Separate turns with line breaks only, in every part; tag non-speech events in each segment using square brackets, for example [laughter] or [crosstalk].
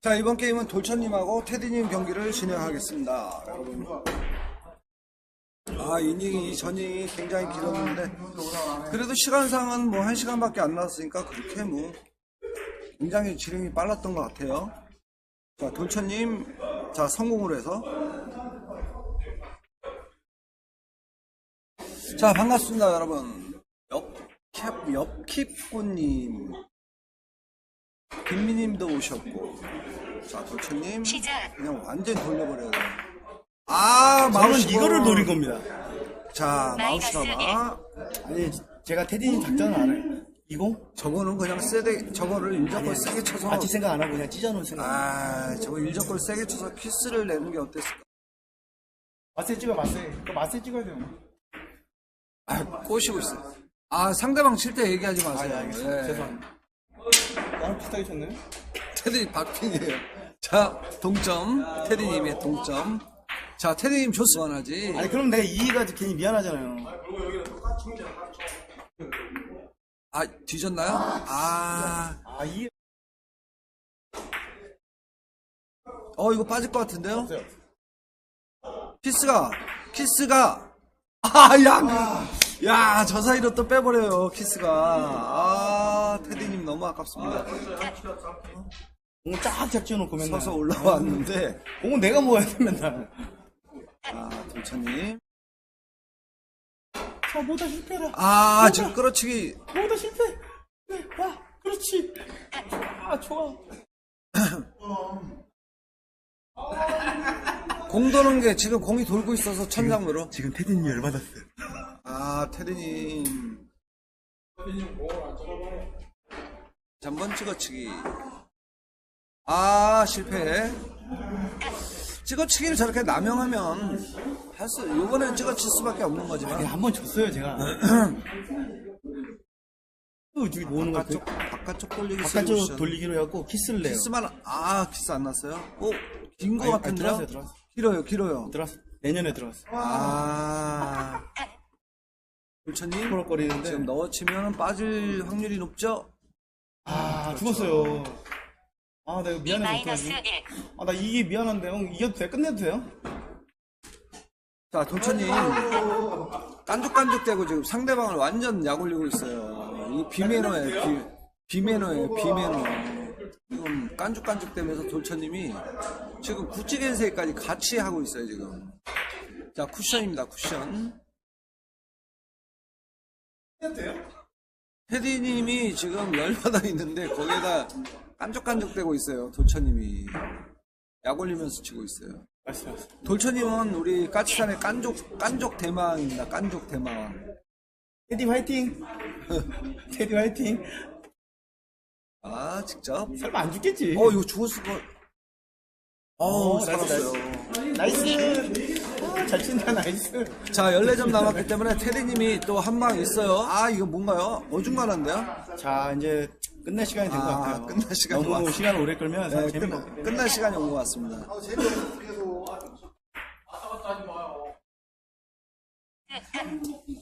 자 이번 게임은 돌천님하고 테디님 경기를 진행하겠습니다. 아 이닝이 이 전닝이 굉장히 길었는데 그래도 시간상은 뭐한 시간밖에 안 나왔으니까 그렇게 뭐 굉장히 진행이 빨랐던 것 같아요. 자 돌천님 자 성공을 해서 자 반갑습니다 여러분 옆캡 옆킵꾼님 김미님도 오셨고 자 돌천님
시작.
그냥 완전 돌려버려야 돼. 아
저는
마우스
이거를 노린 겁니다.
자
마이너스
마우스가
아니 제가 테디님 작전을 알아요. 이거
저거는 그냥 세게 저거를 일적걸 세게 쳐서
아직 생각 안 하고 그냥 찢어놓은 생각.
아 저거 일적걸 세게 쳐서 키스를 내는 게 어땠을까?
맛세 찍어 맛세. 그 맛세 찍어야 돼요.
아 꼬시고 있어. 아 상대방 칠 때 얘기하지 마세요.
아, 알겠습니다.
예.
죄송합니다. 나랑 비슷하게 쳤네요.
테디 박빙이에요. 자 동점 테디님의 동점. 자 테디님 좋습니다지.
아니 그럼 내가 이의가 괜히 미안하잖아요.
아 뒤졌나요? 아.
아 이의
어 이거 빠질 것 같은데요?
없어요.
키스가 키스가 아야 저 사이로 또 빼버려요 키스가 아 테디님 너무 아깝습니다
공을 쫙쫙 찢어놓고 맨날.
서서 올라왔는데
공은 내가 모아야 돼 맨날.
아 돌천님
자 모다 실패라.
아 지금 끌어치기
모다 실패. 네, 야 그렇지. 아 좋아. [laughs]
공 도는 게 지금 공이 돌고 있어서 천장으로
지금 테디님이 열받았어요.
아 테디님 한번 찍어치기 아 실패 찍어치기를 저렇게 남용하면 할 수 요번엔 찍어칠 수밖에 없는 거지만
한번 졌어요 제가. 또 저기 거
바깥쪽 바깥쪽 돌리기
바깥쪽
세우션.
돌리기로 해갖고 키스를 내요.
키스만 아 키스 안 났어요? 오긴 거
아니, 아니,
같은데요?
들어왔어요, 들어왔어요.
길어요 길어요
들어왔어. 내년에 들어왔어.
아 불천님 지금 넣어치면 빠질 확률이 높죠?
아 죽었어요. 아 내가 미안해서
마이너스
어떡하지?
1.
아 나 이게 미안한데 형 이겨도 돼? 끝내도 돼요?
자 돌천님 깐죽깐죽대고 지금 상대방을 완전 약올리고 있어요 이 비매너예요 비, 비매너예요 비매너 지금 깐죽깐죽대면서 돌천님이 지금 구찌겐세까지 같이 하고 있어요 지금 자 쿠션입니다 쿠션 테디님이 지금 열받아 있는데 거기에다 깐죽깐죽대고 있어요 돌천님이 약 올리면서 치고 있어요
알았어 알았어.
돌천님은 우리 까치산의 깐족 깐족 대마왕입니다 깐족 대마왕
테디 화이팅. [laughs] 테디 화이팅.
아 직접
설마 안 죽겠지?
어 이거 죽었을 거 어우
어, 나이스,
살았어요
나이스. 아, [laughs] 잘 친다 나이스.
자 14점 남았기 때문에 테디님이 또 한 방 있어요 아 이거 뭔가요? 어중간한데요?
자 이제 끝낼 시간이 된 것
아,
같아요.
끝날 시간이
너무
왔어.
시간 오래 끌면
네,
재미가
끝. 끝날 시간이 온 것 같습니다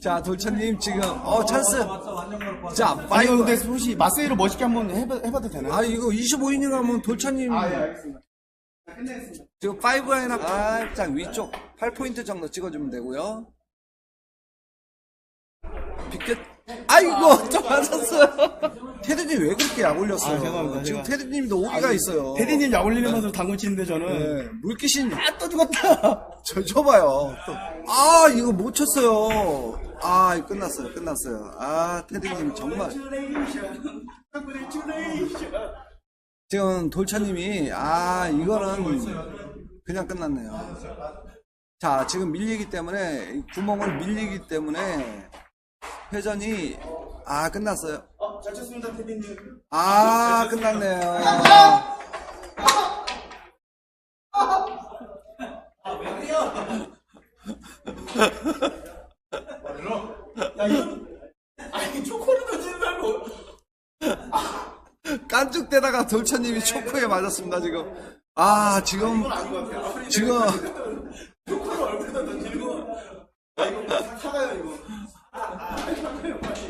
자 돌천님 지금 어 찬스 자
아니
파이브
근데 혹시 마세이로 멋있게 한번 해봐, 해봐도 되나요?
아 이거 25이닝 하면 돌천님
알겠습니다. 자, 끝내겠습니다.
지금 파이브 라인업 살짝 위쪽 8포인트 정도 찍어주면 되고요. 비켓 아이고 또 맞았어요. 테드님 왜 그렇게 약 올렸어요?
아, 죄송합니다,
지금
제가.
테드님도 오기가 있어요.
테디님 약 올리는 맛으로 당구 치는데 저는
네, 물귀신
아 또 죽었다. [laughs]
저 줘봐요. 또. 아 이거 못 쳤어요. 아 이거 끝났어요. 끝났어요. 아 테드님 정말 지금 돌차님이 아 이거는 그냥 끝났네요. 자 지금 밀리기 때문에 이 구멍을 밀리기 때문에 회전이 아 끝났어요.
어, 잘 쳤습니다 테디님.
아 끝났네요.
야 이거 아니 초코를 던지는 말고.
깐죽대다가 돌차님이 초코에 맞았습니다 지금. 아 지금 지금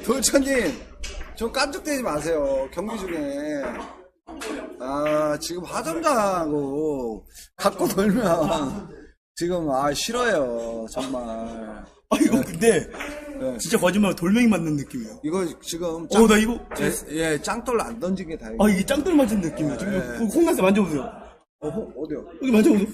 도천님 좀 깜짝대지 마세요 경기 중에 아 지금 화장장하고 갖고 놀면 지금 아 싫어요 정말
아 이거 네. 근데
네.
진짜 거짓말 돌멩이 맞는 느낌이에요.
이거 지금 짱,
어, 나 이거
예, 예 짱돌 안 던진 게 다행이야.
아 이게 짱돌 맞은 느낌이야. 지금
네.
그 예. 콩나서 만져보세요.
어, 어 어디요?
여기 만져보세요.